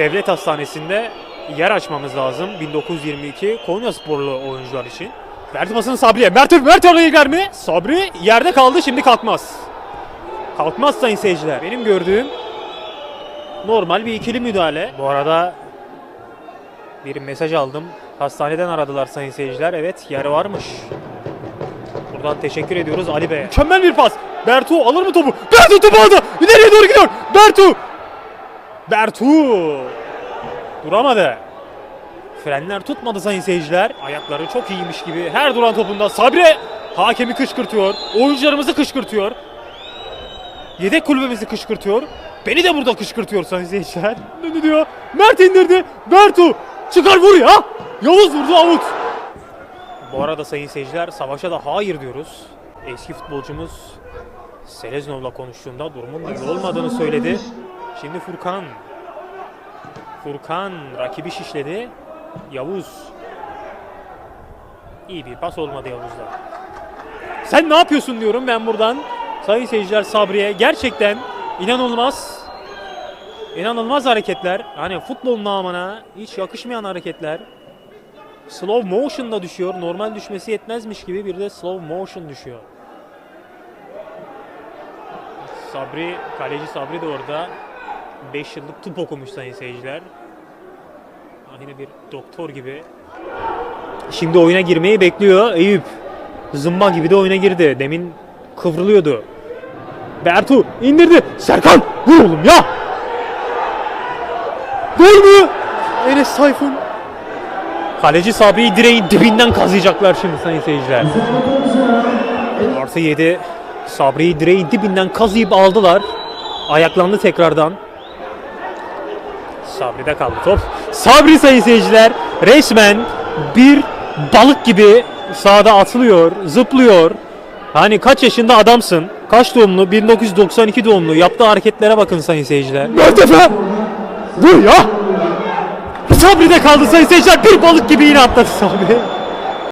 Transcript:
devlet hastanesinde yer açmamız lazım. 1922 Konya sporlu oyuncular için. Verdi pasını Sabri'ye. Mert, Mert girer mi? Sabri yerde kaldı şimdi kalkmaz. Kalkmaz sayın seyirciler. Benim gördüğüm normal bir ikili müdahale. Bu arada bir mesaj aldım. Hastaneden aradılar sayın seyirciler. Evet yer varmış. Buradan teşekkür ediyoruz Ali Bey'e. Mükemmel bir pas. Bertu alır mı topu? Bertu topu aldı. İleriye doğru gidiyor. Bertu. Bertu. Duramadı. Frenler tutmadı sayın seyirciler. Ayakları çok iyiymiş gibi. Her duran topunda Sabri hakemi kışkırtıyor. Oyuncularımızı kışkırtıyor. Yedek kulübemizi kışkırtıyor. Beni de burada kışkırtıyor sayın seyirciler. Ne diyor? Mert indirdi. Bertu çıkar vur ya. Yavuz vurdu avut. Bu arada sayın seyirciler savaşa da hayır diyoruz. Eski futbolcumuz Seleznov'la konuştuğunda durumun iyi olmadığını söyledi. Şimdi Furkan. Furkan rakibi şişledi. Yavuz. İyi bir pas olmadı Yavuz'da. Sen ne yapıyorsun diyorum ben buradan. Sayın seyirciler Sabri'ye gerçekten inanılmaz inanılmaz hareketler. Hani futbol namına hiç yakışmayan hareketler. Slow motion'da düşüyor. Normal düşmesi yetmezmiş gibi bir de slow motion düşüyor. Sabri, kaleci Sabri de orada 5 yıllık tıp okumuş sayın seyirciler. Yine bir doktor gibi. Şimdi oyuna girmeyi bekliyor Eyüp. Zımba gibi de oyuna girdi. Demin kıvrılıyordu. Bertu indirdi. Serkan vur oğlum ya. Gol mü? Enes Sayfun. Kaleci Sabri'yi direğin dibinden kazıyacaklar şimdi sayın seyirciler. Artı 7 Sabri'yi direğin dibinden kazıyıp aldılar. Ayaklandı tekrardan. Sabri'de kaldı top. Sabri sayın seyirciler resmen bir balık gibi sahada atılıyor, zıplıyor. Hani kaç yaşında adamsın? Kaç doğumlu? 1992 doğumlu. Yaptığı hareketlere bakın sayın seyirciler. Mörtefe! Dur ya! Sabri de kaldı sayın seyirciler. Bir balık gibi yine atladı Sabri.